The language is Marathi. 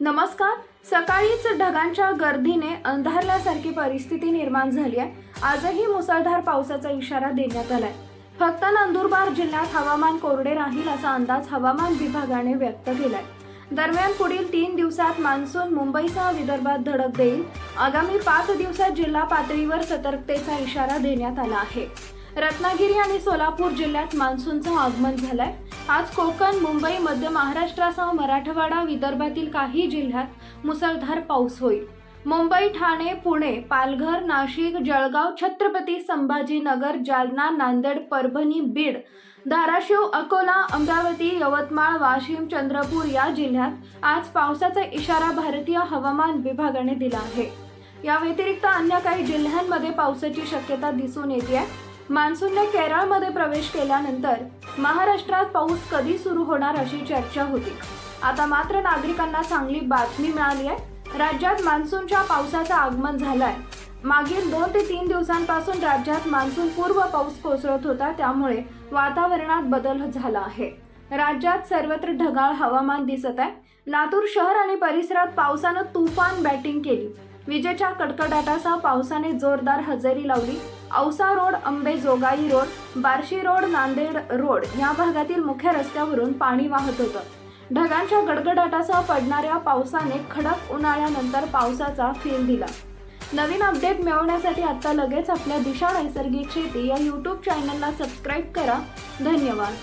नमस्कार. सकाळीच ढगांच्या गर्दीने अंधारल्यासारखी परिस्थिती निर्माण झाली आहे. आजही मुसळधार पावसाचा इशारा देण्यात आलाय. फक्त नंदुरबार जिल्ह्यात हवामान कोरडे राहील असा अंदाज हवामान विभागाने व्यक्त केलाय. दरम्यान पुढील तीन दिवसात मान्सून मुंबईसह विदर्भात धडक देईल. आगामी पाच दिवसात जिल्हा पातळीवर सतर्कतेचा इशारा देण्यात आला आहे. रत्नागिरी आणि सोलापूर जिल्ह्यात मान्सूनचं आगमन झालंय. आज कोकण मुंबई मध्य महाराष्ट्रासह मराठवाडा विदर्भातील काही जिल्ह्यात मुसळधार पाऊस होईल. मुंबई ठाणे पुणे पालघर नाशिक जळगाव छत्रपती संभाजीनगर जालना नांदेड परभणी बीड धाराशिव अकोला अमरावती यवतमाळ वाशिम चंद्रपूर या जिल्ह्यात आज पावसाचा इशारा भारतीय हवामान विभागाने दिला आहे. या व्यतिरिक्त अन्य काही जिल्ह्यांमध्ये पावसाची शक्यता दिसून येते आहे मान्सूनने केरळमध्ये प्रवेश केल्यानंतर महाराष्ट्रात पाऊस कधी सुरू होणार अशी चर्चा होती. आता मात्र नागरिकांना चांगली बातमी मिळाली आहे. राज्यात मान्सूनच्या पावसाचं आगमन झालंय. मागील दोन ते तीन दिवसांपासून राज्यात मान्सून पूर्व पाऊस कोसळत होता त्यामुळे वातावरणात बदल झाला आहे. राज्यात सर्वत्र ढगाळ हवामान दिसत आहे. लातूर शहर आणि परिसरात पावसानं तुफान बॅटिंग केली. विजेच्या कडकडाटासह पावसाने जोरदार हजेरी लावली. Ausa road Ambejogai road Barshi road Nanded road या भागातील मुख्य रस्त्यावरून पाणी वाहत होतं. ढगांच्या गडगडाटासह पडणाऱ्या पावसाने खडक उन्हाळ्यानंतर पावसाचा फील दिला. नवीन अपडेट मिळवण्यासाठी आता लगेच आपल्या दिशा नैसर्गिक शेती या यूट्यूब चॅनलला सबस्क्राईब करा. धन्यवाद.